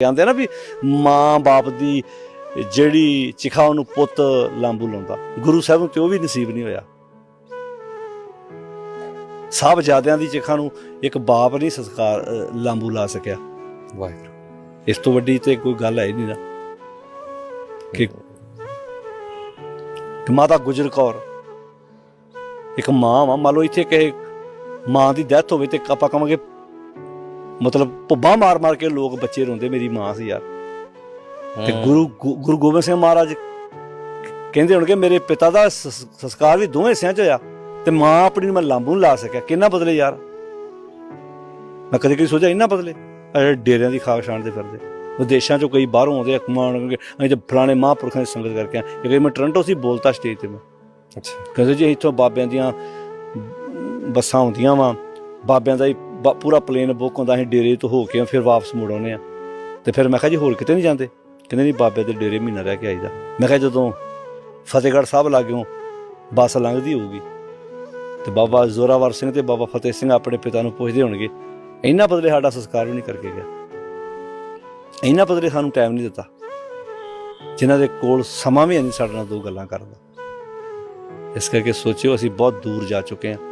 ਕਹਿੰਦੇ ਨਾ ਵੀ ਮਾਂ ਬਾਪ ਦੀ ਜਿਹੜੀ ਚਿਖਾ ਉਹਨੂੰ ਪੁੱਤ ਲਾਂਬੂ ਲਾਉਂਦਾ। ਗੁਰੂ ਸਾਹਿਬ ਨੂੰ ਤੇ ਉਹ ਵੀ ਨਸੀਬ ਨਹੀਂ ਹੋਇਆ। ਸਾਹਿਬਜ਼ਾਦਿਆਂ ਦੀ ਚਿਖਾ ਨੂੰ ਇੱਕ ਬਾਪ ਨਹੀਂ ਸੰਸਕਾਰ ਲਾਂਬੂ ਲਾ ਸਕਿਆ। ਵਾਹਿਗੁਰੂ। ਇਸ ਤੋਂ ਵੱਡੀ ਤੇ ਕੋਈ ਗੱਲ ਹੈ ਨਹੀਂ ਨਾ। ਕਿ ਮਾਤਾ ਗੁਜਰ ਕੌਰ ਇੱਕ ਮਾਂ ਵਾ। ਮੰਨ ਲਓ ਇੱਥੇ ਕਹੇ ਮਾਂ ਦੀ ਡੈਥ ਹੋਵੇ ਤੇ ਆਪਾਂ ਕਹਾਂਗੇ ਮਤਲਬ ਭੁੱਬਾਂ ਮਾਰ ਮਾਰ ਕੇ ਲੋਕ ਬੱਚੇ ਰੋਂਦੇ ਮੇਰੀ ਮਾਂ ਸੀ ਯਾਰ। ਤੇ ਗੁਰੂ ਗੁਰੂ ਗੋਬਿੰਦ ਸਿੰਘ ਮਹਾਰਾਜ ਕਹਿੰਦੇ ਹੋਣਗੇ ਮੇਰੇ ਪਿਤਾ ਦਾ ਸਸ- ਸੰਸਕਾਰ ਵੀ ਦੋਵੇਂ ਹਿੱਸਿਆਂ 'ਚ ਹੋਇਆ ਤੇ ਮਾਂ ਆਪਣੀ ਨੂੰ ਮੈਂ ਲਾਂਬੂ ਨਹੀਂ ਲਾ ਸਕਿਆ। ਕਿੰਨਾ ਬਦਲੇ ਯਾਰ। ਮੈਂ ਕਦੇ ਕਦੇ ਸੋਚਿਆ ਇੰਨਾ ਬਦਲੇ। ਜਿਹੜੇ ਡੇਰਿਆਂ ਦੀ ਖਾਕ ਛਾਣਦੇ ਫਿਰਦੇ। ਵਿਦੇਸ਼ਾਂ 'ਚੋਂ ਕਈ ਬਾਹਰੋਂ ਆਉਂਦੇ ਆ ਕਮਾਉਣਗੇ ਅਸੀਂ ਤੇ ਫਲਾਣੇ ਮਹਾਂਪੁਰਖਾਂ ਦੀ ਸੰਗਤ ਕਰਕੇ ਆ। ਜੇ ਮੈਂ ਟੋਰਾਂਟੋ ਸੀ ਬੋਲਤਾ ਸਟੇਜ ਤੇ ਮੈਂ। ਅੱਛਾ। ਕਹਿੰਦੇ ਜੀ ਇੱਥੋਂ ਬਾਬਿਆਂ ਦੀਆਂ ਬੱਸਾਂ ਹੁੰਦੀਆਂ ਵਾ ਬਾਬਿਆਂ ਦਾ ਹੀ ਪੂਰਾ ਪਲੇਨ ਬੁੱਕ ਹੁੰਦਾ, ਅਸੀਂ ਡੇਰੇ ਤੋਂ ਹੋ ਕੇ ਫਿਰ ਵਾਪਸ ਮੁੜ ਆਉਂਦੇ ਆ। ਤੇ ਫਿਰ ਮੈਂ ਕਿਹਾ ਜੀ, ਹੋਰ ਕਿਤੇ ਨਹੀਂ ਜਾਂਦੇ? ਕਹਿੰਦੇ ਨਹੀਂ ਬਾਬੇ ਦੇ ਡੇਰੇ ਮਹੀਨਾ ਰਹਿ ਕੇ ਆਈਦਾ। ਮੈਂ ਕਿਹਾ ਜਦੋਂ ਫਤਿਹਗੜ੍ਹ ਸਾਹਿਬ ਲਾਗਿਓ, ਬੱਸ ਲੰਘਦੀ ਹੋਊਗੀ। ਤੇ ਬਾਬਾ ਜ਼ੋਰਾਵਰ ਸਿੰਘ ਤੇ ਬਾਬਾ ਫਤਿਹ ਸਿੰਘ ਆਪਣੇ ਪਿਤਾ ਨੂੰ ਪੁੱਛਦੇ ਹੋਣਗੇ, ਇੰਨਾ ਬਦਲੇ ਸਾਡਾ ਸੰਸਕਾਰ ਵੀ ਨਹੀਂ ਕਰਕੇ ਗਿਆ। ਇੰਨਾ ਬਦਲੇ ਸਾਨੂੰ ਟਾਈਮ ਨਹੀਂ ਦਿੱਤਾ। ਜਿਨ੍ਹਾਂ ਦੇ ਕੋਲ ਸਮਾਂ ਵੀ ਨਹੀਂ ਸਾਡੇ ਨਾਲ ਦੋ ਗੱਲਾਂ ਕਰਨ ਦਾ। ਇਸ ਕਰਕੇ ਸੋਚਿਓ, ਅਸੀਂ ਬਹੁਤ ਦੂਰ ਜਾ ਚੁੱਕੇ ਹਾਂ